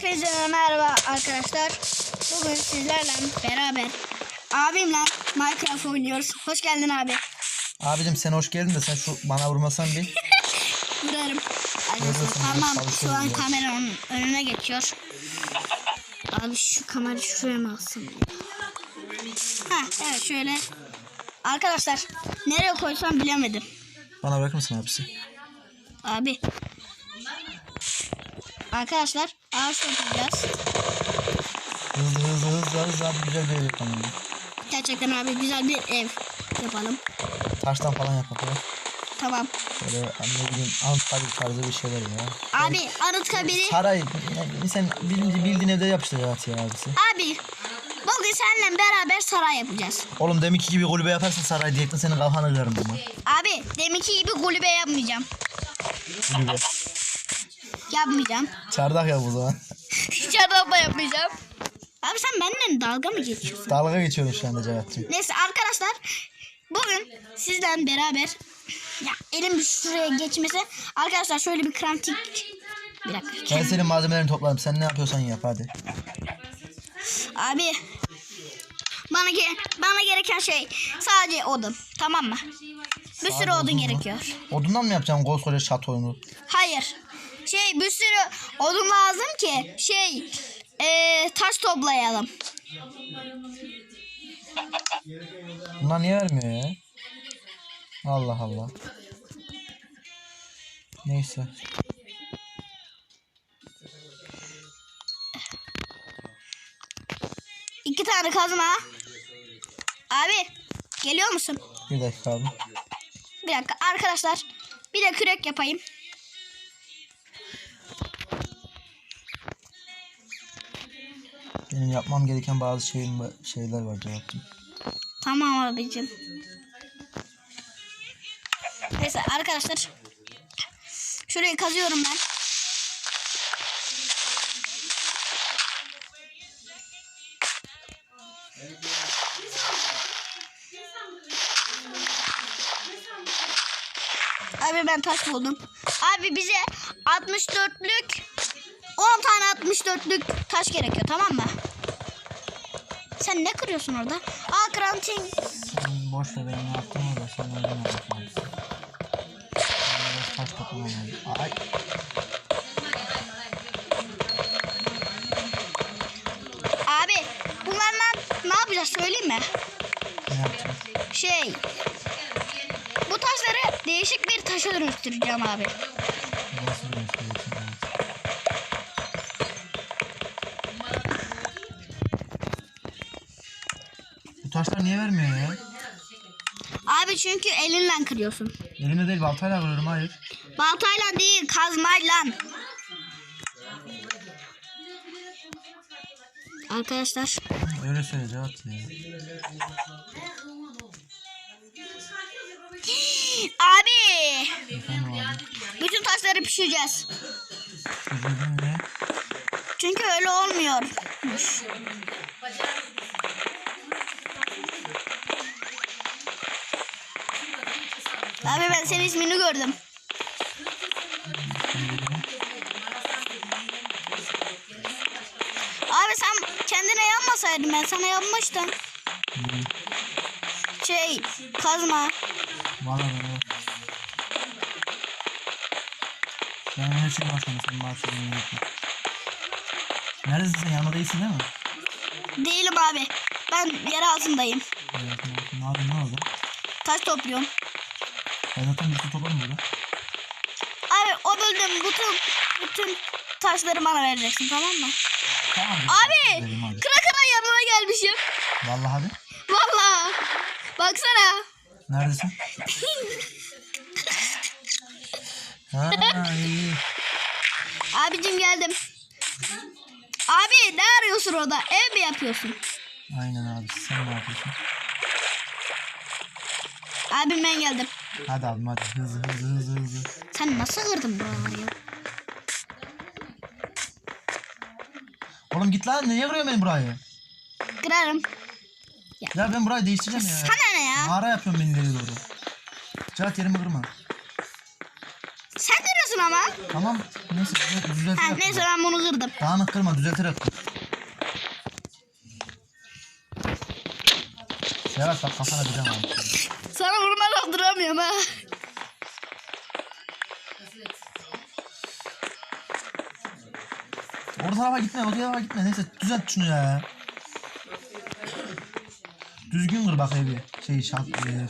Hepinize merhaba arkadaşlar. Bugün sizlerle beraber abimle Minecraft oynuyoruz. Hoş geldin abi. Abicim sen hoş geldin de sen şu bana vurmasan bir. Vurarım. Arkadaşlar, Vurursun, tamam şu an ya. kameranın önüne geçiyor. Abi şu kamerayı şuraya mı ya? Ha evet şöyle. Arkadaşlar nereye koysam bilemedim. Bana bırakır mısın abisi? Abi. Arkadaşlar ağaç toplayacağız. Hızlı hızlı hızlı hızlı abi güzel bir ev yapalım. Gerçekten abi güzel bir ev yapalım. Taştan falan yapalım. Tamam. Böyle ne bileyim Anıtkabir tarzı bir şeyler ya. Abi Anıtkabir'i Saray yani sen bilinci bildiğin evde yapıştır ya abisi. Abi bugün seninle beraber saray yapacağız. Oğlum deminki gibi kulübe yaparsan saray diyecektin senin kafanı kırarım ama. Abi deminki gibi kulübe yapmayacağım. Kulübe. Yapmayacağım. Çardak yap o zaman. Hiç adamla yapmayacağım. Abi sen benimle dalga mı geçiyorsun? Dalga geçiyorum şu anda Cevat'cığım. Neyse arkadaşlar bugün sizden beraber ya elim şuraya geçmesi arkadaşlar şöyle bir krantik bir dakika. Ben senin malzemelerini topladım. Sen ne yapıyorsan yap hadi. Abi bana ge bana gereken şey sadece odun tamam mı? Bir sürü odun odun gerekiyor. Odundan mı yapacaksın koskoca şatoyunu? Hayır. Şey bir sürü odun lazım ki şey eee, taş toplayalım. Bunlar niye vermiyor ya? Allah Allah. Neyse. İki tane kazma. Abi geliyor musun? Bir dakika abi. Bir dakika arkadaşlar bir de kürek yapayım. Yapmam gereken bazı şeyin, şeyler var Cevat'cığım. Tamam abicim. Neyse arkadaşlar. Şurayı kazıyorum ben. Abi ben taş buldum. Abi bize 64'lük 10 tane 64'lük taş gerekiyor tamam mı? Sen ne kırıyorsun orada? Aa granting. Sen boş ver benim yaptığımı da sen? Ben biraz taş toplamam lazım. Ay. Abi bunlarla ne yapacağız söyleyeyim mi? Ne yapacağız? Şey bu taşları değişik bir taşa dönüştüreceğim abi. Niye vermiyor ya? Abi çünkü elinle kırıyorsun. Elimde değil baltayla kırıyorum hayır. Baltayla değil kazmayla. Arkadaşlar Öyle söyle Cevat ya. abi Efendim abi. bütün taşları pişireceğiz. Ne? Çünkü öyle olmuyormuş. Abi ben senin ismini gördüm. Abi sen kendine yapmasaydın ben sana yapmıştım. Şey kazma. Valla ben her şey senin bahsettiğin yapma. Neredesin sen yanında değilsin değil mi? Değilim abi. Ben yer altındayım. Evet, yapayım ne oldu? Taş topluyorum. Ben zaten bir sürü topladım burada. Abi o böldüğüm bütün bütün taşları bana vereceksin tamam mı? Tamam. Abi kıra yanına gelmişim. Vallahi hadi. Valla. Baksana. Neredesin? ha iyi. Abicim geldim. Abi ne arıyorsun orada? Ev mi yapıyorsun? Aynen abi sen ne yapıyorsun? Abim ben geldim. Hadi abim hadi hızlı hızlı hızlı hızlı. Sen nasıl kırdın buraları ya? Oğlum git lan niye kırıyorsun beni burayı? Kırarım. Ya ben burayı değiştireceğim ya. Sana ne ya? Mağara yapıyorum beni ileri doğru. Cihat yerimi kırma. Sen kırıyorsun ama. Tamam. Neyse düzelt- düzelterek. Ha, neyse ben bunu kırdım. Dağınık kırma düzelterek kır. Serhat bak kafana bir abi. Sana vurmadan duramıyorum ha. Orta tarafa gitme, o tarafa gitme. Neyse düzelt şunu ya. Düzgün kır bak evi. Şey şart, e,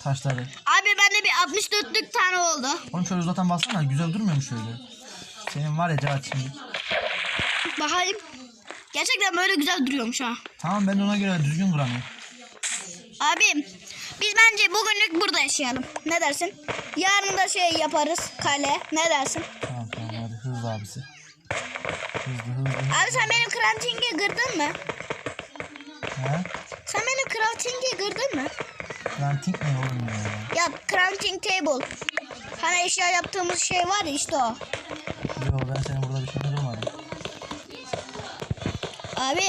taşları. Abi bende bir 64'lük tane oldu. Oğlum şöyle uzatan baksana güzel durmuyor mu şöyle? Senin var ya Cevat şimdi. Bakayım. Gerçekten böyle güzel duruyormuş ha. Tamam ben de ona göre düzgün kuramıyorum. Abim biz bence bugünlük burada yaşayalım. Ne dersin? Yarın da şey yaparız kale. Ne dersin? Tamam tamam hadi hızlı abisi. Hızlı hızlı. hızlı. Abi sen benim crafting'i kırdın mı? He? Sen benim crafting'i kırdın mı? Planting ne oğlum ya? Ya crafting table. Hani eşya yaptığımız şey var ya işte o. Yo ben senin burada bir şey durmadım. Abi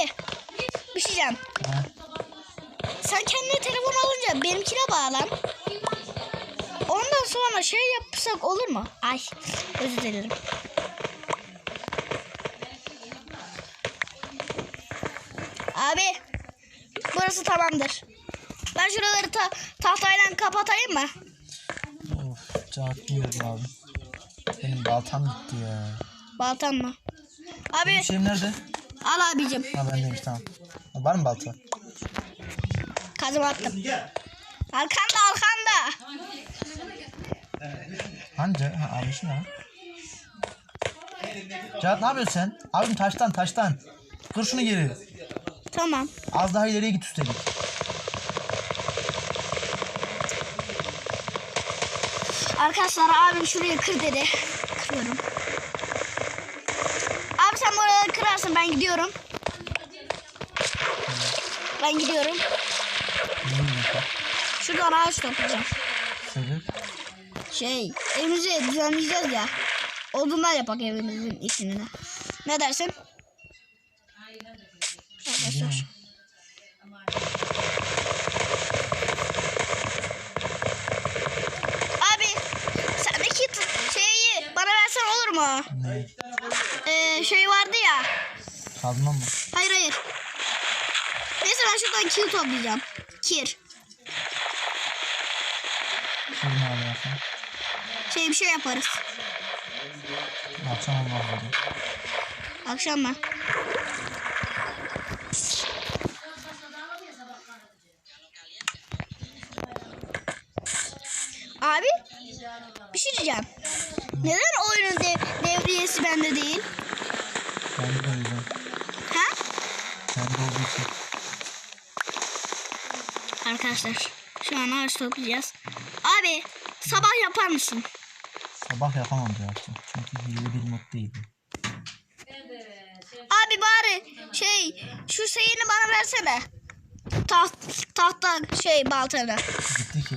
bir şey diyeceğim. He? Sen kendine telefon alınca benimkine bağlan. Ondan sonra şey yapsak olur mu? Ay özür dilerim. Abi burası tamamdır. Ben şuraları ta tahtayla kapatayım mı? Of bilmiyorum abi. Benim baltam gitti ya. Baltam mı? Abi Benim şeyim nerede? al abicim. Ha bendeymiş tamam. Var mı balta? Kazım attım. Arkanda arkanda. Ce- ha, almışsın ha. Cevat ne yapıyorsun sen? Abim taştan taştan. Dur şunu geri. Tamam. Az daha ileriye git üstelik. Arkadaşlar abim şuraya kır dedi. Kırıyorum. Abi sen buraları kırarsın ben gidiyorum. Ben gidiyorum. Şuradan ağaç toplayacağım. Sebep? Şey evimizi düzenleyeceğiz ya. Odunlar yapak evimizin içine. Ne dersin? Arkadaşlar. Abi sendeki şeyi bana versen olur mu? Ne? Ee, şey vardı ya. Kazma mı? Hayır hayır. Neyse ben şuradan kir toplayacağım. Kir. Şey bir şey yaparız. Akşam olmaz. Akşam mı? Abi bir şey diyeceğim. Neden oyunun dev- devriyesi bende değil? Ben de yüzden. Ha? Ben de olduğu için. Arkadaşlar şu an ağaç toplayacağız. Abi sabah yapar mısın? Sabah yapamam Cevat'cığım. Çünkü hile bir mod değil. Abi bari şey şu şeyini bana versene. Taht, tahta şey baltanı. Gitti ki.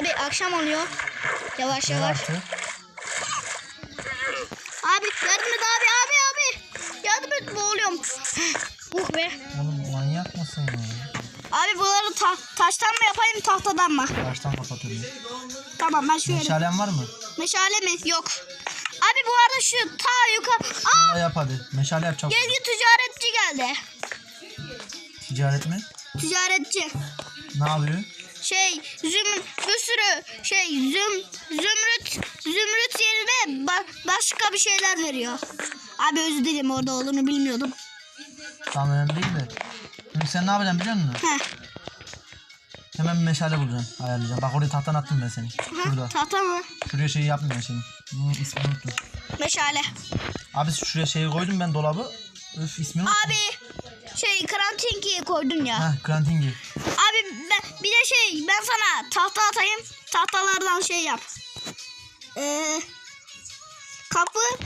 Abi akşam oluyor. Yavaş yavaş. artık? Abi yardım et abi abi abi. Yardım et boğuluyorum. uh be. Oğlum? Abi bunları ta- taştan mı yapayım tahtadan mı? Taştan kapatıyorum. Tamam ben şöyle. Meşalen var mı? Meşale mi? Yok. Abi bu arada şu ta yukarı. Aa Bunu yap hadi. Meşale yap çabuk. gezgi ticaretçi geldi. Ticaret mi? Ticaretçi. Ne yapıyor? Şey züm bir sürü şey züm zümrüt zümrüt yerine ba- başka bir şeyler veriyor. Abi özür dilerim orada olduğunu bilmiyordum. Tam önemli değil de. Sen ne yapacaksın biliyor musun? Heh. Hemen bir meşale bulacaksın. Ayarlayacaksın. Bak oraya tahtan attım ben seni. Şurada. Tahta mı? Şuraya şeyi ben senin. Hmm, ismini unuttum. Meşale. Abi şuraya şeyi koydum ben dolabı. Öf ismini unuttum. Abi şey karantinkiye koydun ya. Heh Grantingi. Abi ben, bir de şey ben sana tahta atayım. Tahtalardan şey yap. Ee, kapı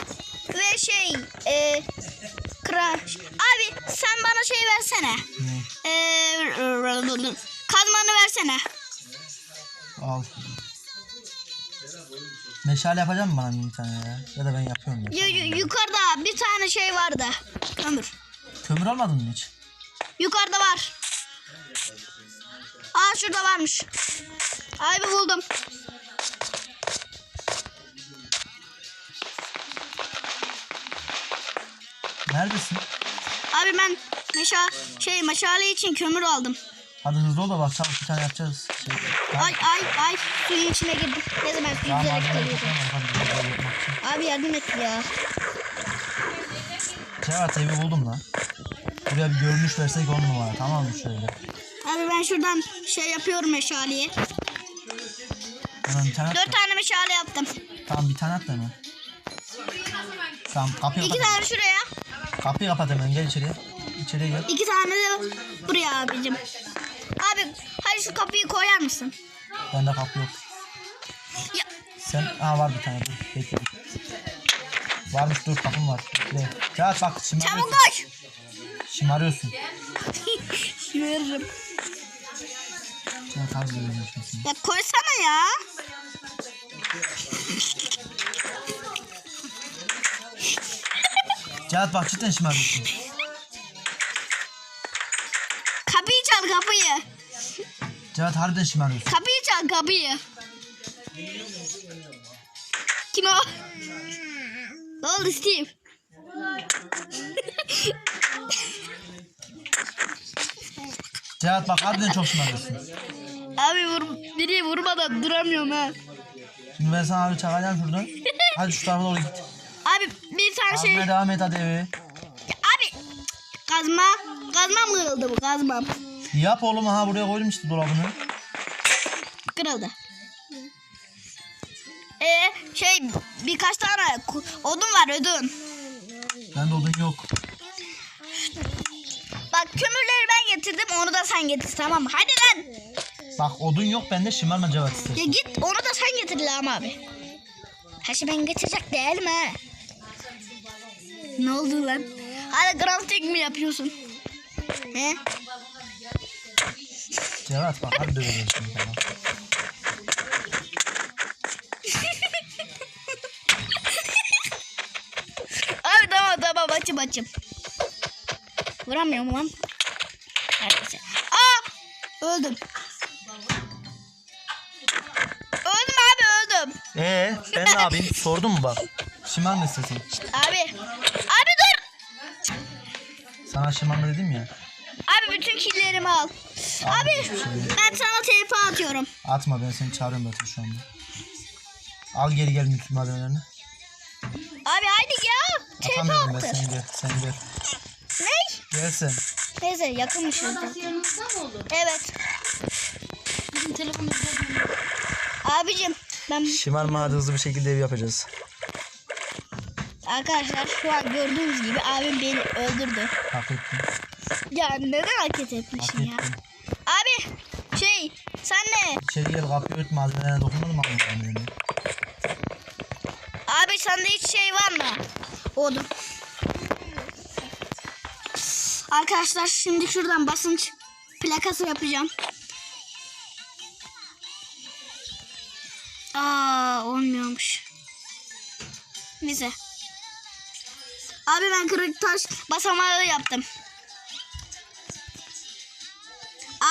ve şey e, kra bana şey versene. Ne? Ee, kazmanı versene. Al. Meşale yapacak mısın bana bir tane ya? Ya da ben yapıyorum. Ya. yukarıda bir tane şey vardı. Kömür. Kömür almadın mı hiç? Yukarıda var. Aa şurada varmış. Ay bir buldum. Neredesin? Abi ben meşa şey meşale için kömür aldım. Hadi hızlı ol da bak çabuk bir tane yapacağız. Şey, Ay ay ay suyun içine girdim. Ne zaman su Tamam yüzerek malzemeleri geliyordu. toplayalım. Hadi biraz daha yapmak için. Abi yardım et ya. Cevat evi buldum lan. Buraya bir görünüş versek on numara tamam mı şöyle. Abi ben şuradan şey yapıyorum meşaleyi. Hemen bir tane. Dört tane meşale yaptım. Tamam bir tane at da hemen. Tamam kapıyı İki kapat. tane şuraya. Kapıyı kapat hemen gel içeriye. İçeriye gel. iki tane de buraya abicim. Abi hadi şu kapıyı koyar mısın? Bende kapı yok. Ya, Sen aa var bir tane dur. Bekle. Varmış dur kapım var. Bekle. Cevat bak çabuk şımarıyorsun. koş. Şımarıyorsun. Cevat az veriyorum şimdi. Ya koysana ya. Cevat bak cidden şımarıyorsun. Çal kapıyı. Cevat harbiden şımarıyorsun. Kapıyı çal kapıyı. Kim o? Ne oldu Steve? Cevat bak harbiden çok şımarıyorsun. Abi vur, biri vurmadan duramıyorum ha. Şimdi ben sana abi çakacağım şuradan. Hadi şu tarafa doğru git. Abi bir tane şey... Kazmaya devam et hadi eve. Abi kazma. Kazmam kırıldı bu kazmam. Yap oğlum ha buraya koydum işte dolabını. Kırıldı. Ee, şey birkaç tane odun var odun. Bende odun yok. Bak kömürleri ben getirdim onu da sen getir tamam mı? Hadi lan. Bak odun yok bende şımarma Cevat Ya istersen. git onu da sen getir lan abi. Her şey ben getirecek değil mi? Ne oldu lan? Hala crafting mi yapıyorsun? He? Cevat bak hadi döveceğim şimdi sana. Abi tamam tamam açım açım. Vuramıyorum lan. Neredeyse. Aa! Öldüm. Öldüm abi öldüm. Ee ben ne yapayım sordun mu bak. Şımarma istersen. Abi. Abi dur. Sana şımarma dedim ya. Abi bütün killerimi al. Abi ben sana TP atıyorum. Atma ben seni çağırıyorum zaten şu anda. Al geri gel bütün malzemelerini. Abi haydi ya. TP Atamıyorum ben attı. sen gel sen gel. Ne? Gel sen. Neyse yakınmışız. zaten. yanımızda mı olur? Evet. Bizim telefonumuzda Abicim ben Şımarma hadi hızlı bir şekilde ev yapacağız. arkadaşlar şu an gördüğünüz gibi abim beni öldürdü. Hak ettin. Ya neden hareket Hak etmişsin ya? ettin. Abi şey sen ne? İçeri gel kapıyı ört malzemelerine dokunmadım ama malzemelerine. Abi sende hiç şey var mı? Odun. Arkadaşlar şimdi şuradan basınç plakası yapacağım. Aa olmuyormuş. Neyse. Abi ben kırık taş basamağı yaptım.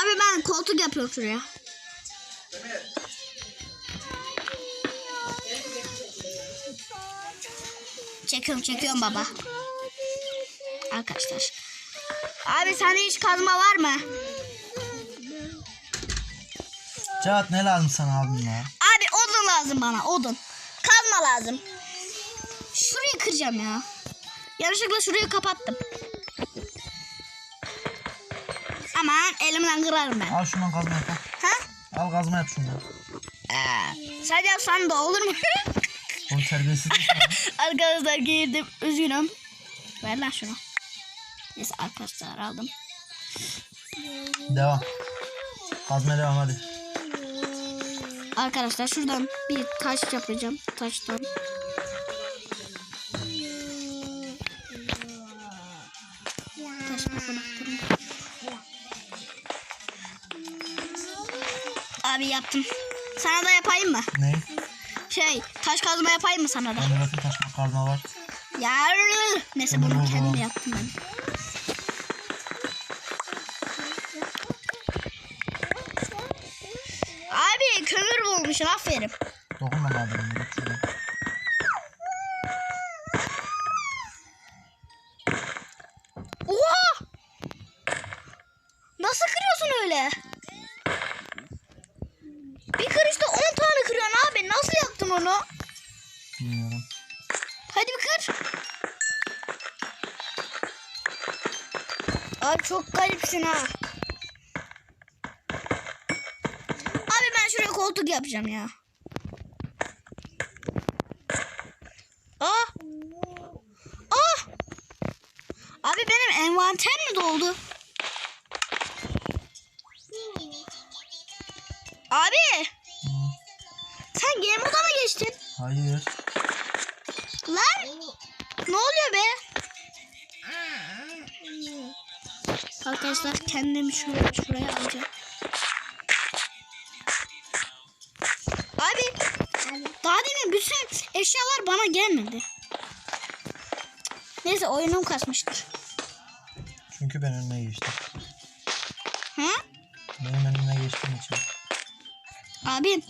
Abi ben koltuk yapıyorum şuraya. Çekiyorum çekiyorum baba. Arkadaşlar. Abi sende hiç kazma var mı? Cevat ne lazım sana abim ya? Abi odun lazım bana odun. Kazma lazım. Şurayı kıracağım ya. Yanlışlıkla şurayı kapattım. Aman elimden kırarım ben. Al şundan kazma yap. Ha? Al kazma yap şundan. Ee, sen yapsan da olur mu? Oğlum değilsin lan. arkadaşlar girdim. Üzgünüm. Ver lan şunu. Neyse arkadaşlar aldım. Devam. Kazmaya devam hadi. Arkadaşlar şuradan bir taş yapacağım. Taştan. Yaptım. Sana da yapayım mı? Ne? Şey taş kazma yapayım mı sana da? Bende zaten taşma kazma var. Ya neyse bunu kendim yaptım ben. Abi kömür bulmuşsun aferin. Dokunma madem. Ha. Abi ben şuraya koltuk yapacağım ya. Ah. Ah. Abi benim envanter mi doldu? Abi. Sen game moda mı geçtin? Hayır. Lan ne oluyor be? Arkadaşlar kendimi şuraya şuraya alacağım. Abi daha demin bütün eşyalar bana gelmedi. Neyse oyunum kasmıştır. Çünkü ben önüne geçtim. Hı? Benim önüme geçtiğin için. Abim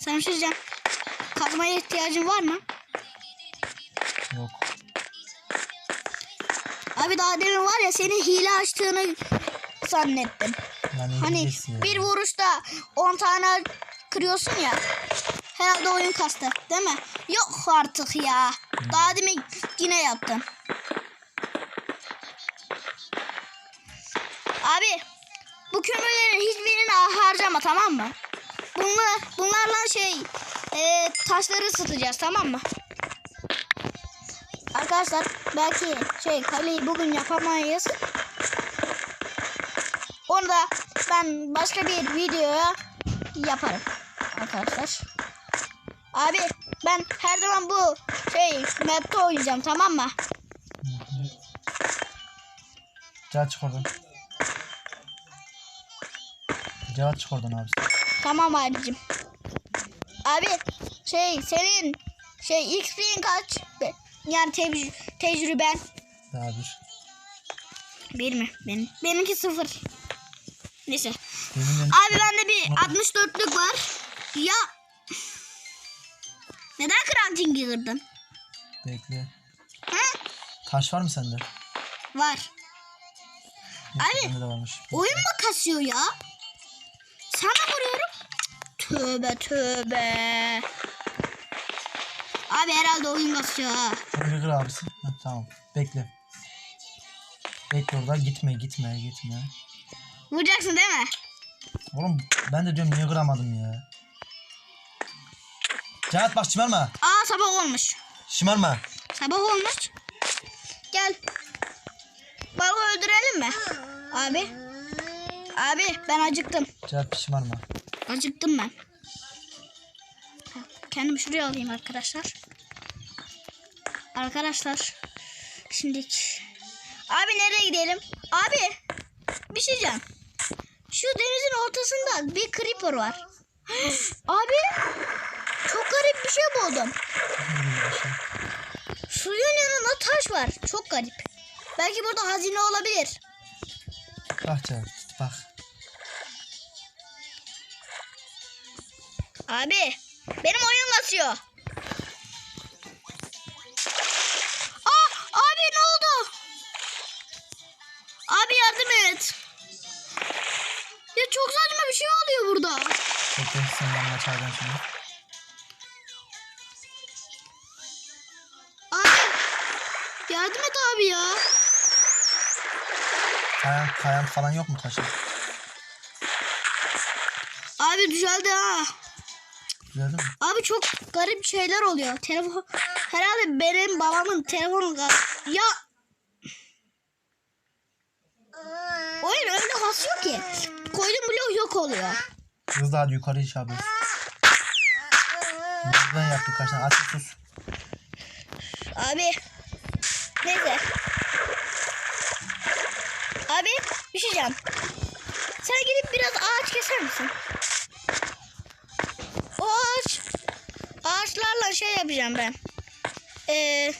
sen diyeceğim. Kazmaya ihtiyacın var mı? Abi daha demin var ya senin hile açtığını zannettim. Yani Hani İngilizcesin ya. bir vuruşta 10 tane kırıyorsun ya. Herhalde oyun kastı değil mi? Yok artık ya. Daha demin yine yaptın. Abi bu kömürlerin hiçbirini harcama tamam mı? Bunlar, bunlarla şey e, taşları ısıtacağız tamam mı? Arkadaşlar belki şey kaleyi bugün yapamayız. Onu da ben başka bir videoya yaparım arkadaşlar. Abi ben her zaman bu şey map'te oynayacağım tamam mı? Cevat çık oradan. Çık oradan abi. Tamam abicim. Abi şey senin şey XP'in kaç? Yani tecrü tecrüben. Daha bir. Bir mi? Benim. Benimki sıfır. Neyse. Benim benim. Abi bende bir 64'lük var. Ya. Neden Crunchy'yi kırdın? Bekle. He? Taş var mı sende? Var. Neyse, Abi. Oyun mu kasıyor ya? Sana vuruyorum. Tövbe tövbe. Abi herhalde oyun kasıyor ha. Şunu bir kır abisi. Heh, tamam. Bekle. Bekle orada. Gitme gitme gitme. Vuracaksın değil mi? Oğlum ben de diyorum niye kıramadım ya. Cevat bak şımarma. Aa sabah olmuş. Şımarma. Sabah olmuş. Gel. Balığı öldürelim mi? Abi. Abi ben acıktım. Cevat şımarma. Acıktım ben. Kendimi şuraya alayım arkadaşlar. Arkadaşlar. Şimdi Abi nereye gidelim? Abi bir şey diyeceğim. Şu denizin ortasında bir creeper var. Abi çok garip bir şey buldum. Suyun yanında taş var. Çok garip. Belki burada hazine olabilir. Bak git bak. Abi benim oyun kasıyor. Aa abi ne oldu? Abi yardım et. Ya çok saçma bir şey oluyor burada. Senin yanına çağıracağım şimdi. Abi yardım et abi ya. Kayan, kayan falan yok mu taşın? Abi düzeldi ha. Mü? Abi çok garip şeyler oluyor. Telefon herhalde benim babamın telefonu ya Oyun öyle kasıyor ki. Koydum blok yok oluyor. Hızlı hadi yukarı iş abi. Nereden yaptık kaç tane? Sus. Abi. Neyse. Abi bir şey diyeceğim. Sen gidip biraz ağaç keser misin? O ağaç. Ağaçlarla şey yapacağım ben. Ee,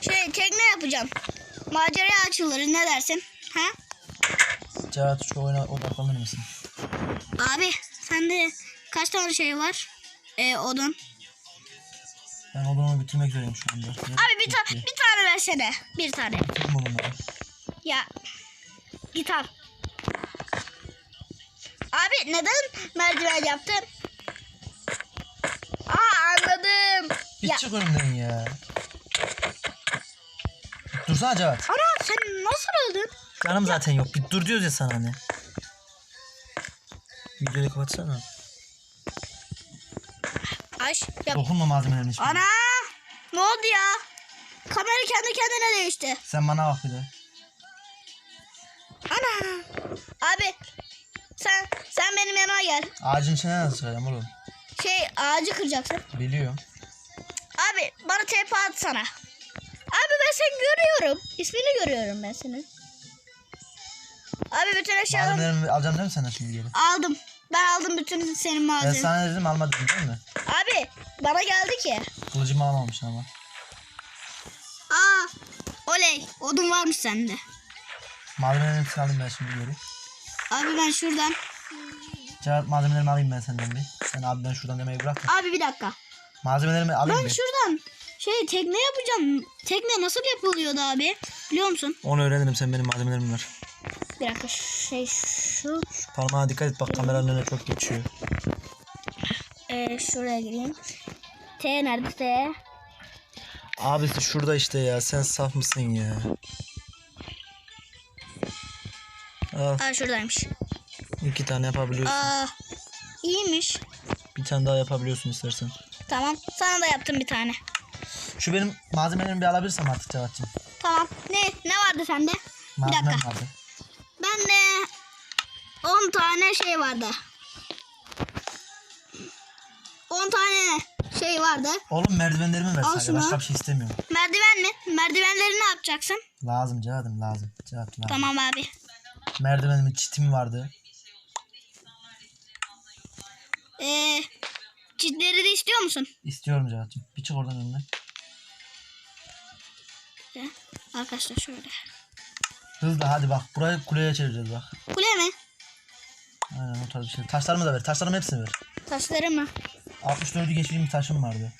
şey tekne yapacağım. Maceraya açılırız ne dersin? Ha? Cevat şu oyuna odaklanır mısın? Abi sende kaç tane şey var? Ee, odun. Ben odunumu bitirmek üzereyim şu anda. Abi bir, ta bir tane versene. Bir tane. Bitirdim odunları. Ya git al. Abi neden merdiven yaptın? Aa anladım. Bir Ya. çık önümden ya. Dursana Cevat. Ana sen nasıl öldün? Canım zaten yok. Bir dur diyoruz ya sana hani. Videoyu kapatsana. Aş yap. Dokunma malzemelerin hiçbirine. Ana ne oldu ya? Kamera kendi kendine değişti. Sen bana bak bir de. Ana. Abi sen sen benim yanıma gel. Ağacın içine nasıl çıkacağım oğlum? Şey ağacı kıracaksın. Biliyorum. Abi bana TP atsana. Abi ben seni görüyorum. İsmini görüyorum ben senin. Abi bütün eşyalarımı Malzemelerimi alacağım değil mi senden şimdi geri? aldım. Ben aldım bütün senin Ben malzemeni. sana dedim almadın değil mi? Abi bana geldi ki. Kılıcımı almamışsın ama. Aa oley odun varmış sende. Malzemelerin hepsini alayım ben şimdi geri. Abi ben şuradan. Cevap malzemelerimi alayım ben senden bir. Sen abi ben şuradan demeyi bırak da. Abi bir dakika. Malzemelerimi alayım Ben bir. şuradan şey tekne yapacağım. Tekne nasıl yapılıyordu abi? Biliyor musun? Onu öğrenirim sen benim malzemelerimi ver. Bir dakika şey şu. Parmağa dikkat et bak kameranın önüne çok geçiyor. Ee, şuraya gireyim. T nerede T? Abi şurada işte ya sen saf mısın ya? Al Aa şuradaymış. iki tane yapabiliyorsun. Aa iyiymiş. Bir tane daha yapabiliyorsun istersen. Tamam. Sana da yaptım bir tane. Şu benim malzemelerimi bir alabilirsem artık Cevat'cığım. Tamam. Ne ne vardı sende? Bir Malzemem dakika. vardı. Bende 10 tane şey vardı. 10 tane şey vardı. Oğlum merdivenlerimi ver sadece. Başka bir şey istemiyorum. Merdiven mi? Merdivenleri ne yapacaksın? Lazım Cevat'ım lazım. Cevat lazım. Tamam abi. Merdivenimin çitim vardı. Ee, çitleri de istiyor musun? İstiyorum Cevat'cığım. Bir çık oradan önüne. Arkadaşlar şöyle. Hızlı hadi bak. Burayı kuleye çevireceğiz bak. Kule mi? Aynen o tarz bir şey. Taşlarımı da ver. Taşlarımı hepsini ver. Taşları mı? 64'ü geçtiğim bir taşım vardı.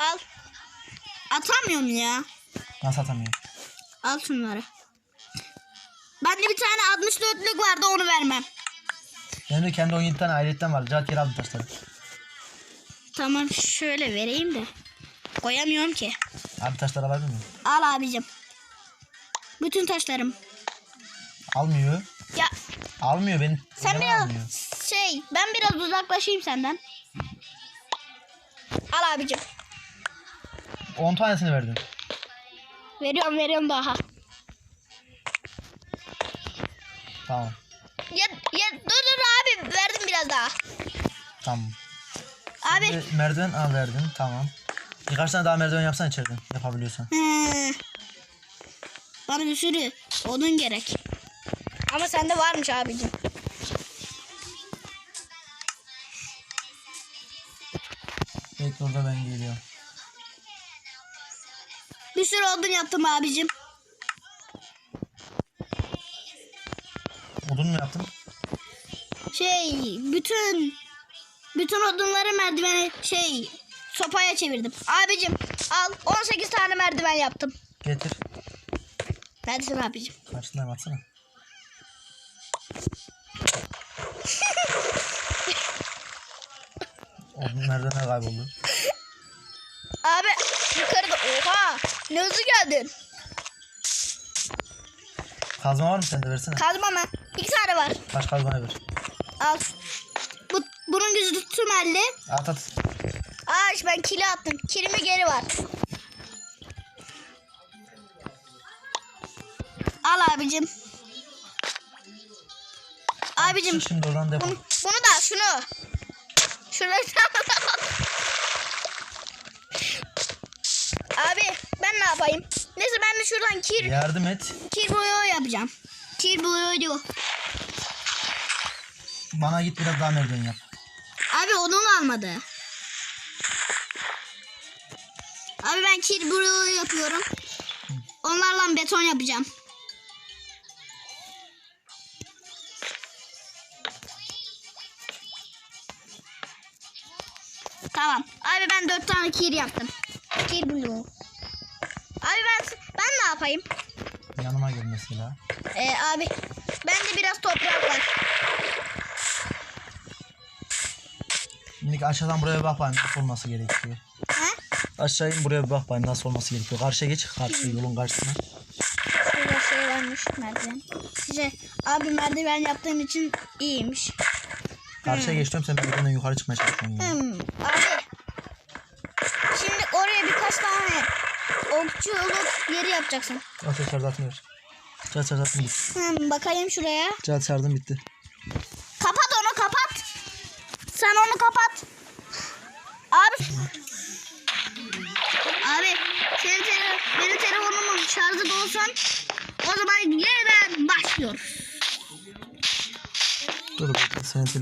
Al. Atamıyorum ya. Nasıl atamıyorum? Al şunları. Bende bir tane 64'lük vardı onu vermem. Benim de kendi 17 tane ayrıyetten vardı. Cevat geri aldı taşları. Tamam şöyle vereyim de. Koyamıyorum ki. Abi taşları alabilir miyim? Al abicim. Bütün taşlarım. Almıyor. Ya Almıyor beni. sen biraz almıyor? şey ben biraz uzaklaşayım senden. Al abicim. 10 tanesini verdin. Veriyorum veriyorum daha. Tamam. Ya, ya dur dur biraz daha. Tamam. Abi Bir merdiven al verdin. Tamam. Birkaç tane daha merdiven yapsan içeriden. Yapabiliyorsan. He. Bana bir sürü odun gerek. Ama sende varmış abicim. Bekle orada ben geliyorum. Bir sürü odun yaptım abicim. Odun mu yaptın? Şey bütün bütün odunları merdivene şey sopaya çevirdim. Abicim al 18 tane merdiven yaptım. Getir. Neredesin abicim? Karşından atsana. Odun merdivenler kayboldu. Abi yukarıda oha ne hızlı geldin. Kazma var mı sende versene. Kazma mı? İki tane var. Taş kazma ver. Al. Bu, bunun gücü tümelli. At at. Aa işte ben kili attım. Kilimi geri var. Al abicim. Abicim Çık şimdi oradan defol. bunu, bunu da şunu. Şunu Abi ben ne yapayım? Neyse ben de şuradan kir, Yardım et. kir bloğu yapacağım. Kir bloğu diyor. Bana git biraz daha merdiven yap. Abi onun almadı. Abi ben kir bloğu yapıyorum. Onlarla beton yapacağım. Tamam. Abi ben dört tane kir yaptım. Kir bloğu. Abi ben ben ne yapayım? Yanıma gel mesela. Ee, abi bende biraz toprak var. Şimdi aşağıdan buraya bak bakayım nasıl olması gerekiyor. He? Aşağı in buraya bir bak bari nasıl olması gerekiyor. Karşıya geç. Karşı yolun karşısına. Şurada şey varmış merdiven. Size abi merdiven yaptığın için iyiymiş. Karşıya geç diyorum sen merdivenden yukarı çıkmaya çalışıyorsun. ya. Hmm, abi. Şimdi oraya birkaç tane okçuluk yeri yapacaksın. Al tekrar zaten ver. Çat çat zaten bitti. Hmm, bakayım şuraya. Çat çardım bitti.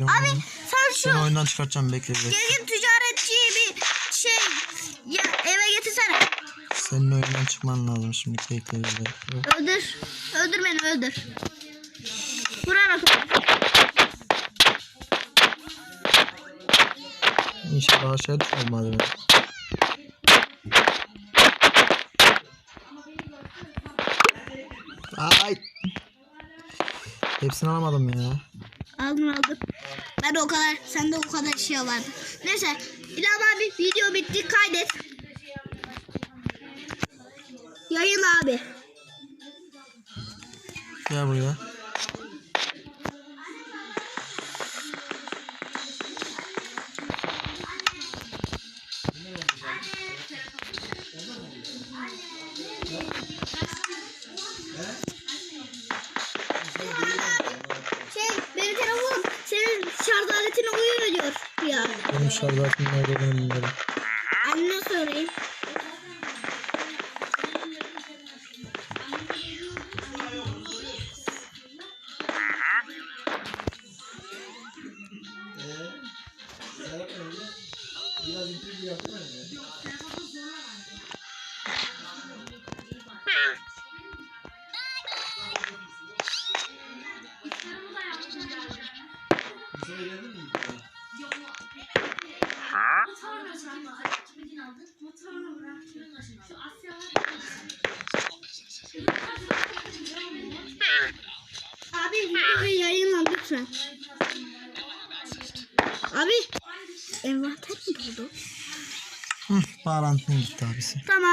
Telefonunu. Abi sen şu Seni oyundan çıkartacağım bekle bekle. gezgin ticaretçiyi bir şey ya, eve getirsene. Senin oyundan çıkman lazım şimdi bekle bekle. Öldür. Öldür beni öldür. Öldür. İnşallah aşağı düşmez madem. Ay. Hepsini alamadım ya. Aldım aldım. De o kadar, sende o kadar şey vardı. Neyse, İlhan abi video bitti, kaydet. Yayın abi. Gel buraya. Şarj aletine uyuyor diyor ya. Benim şarj nerede bilmiyorum. Annene sorayım. Bağlantın gitti abisi. Tamam.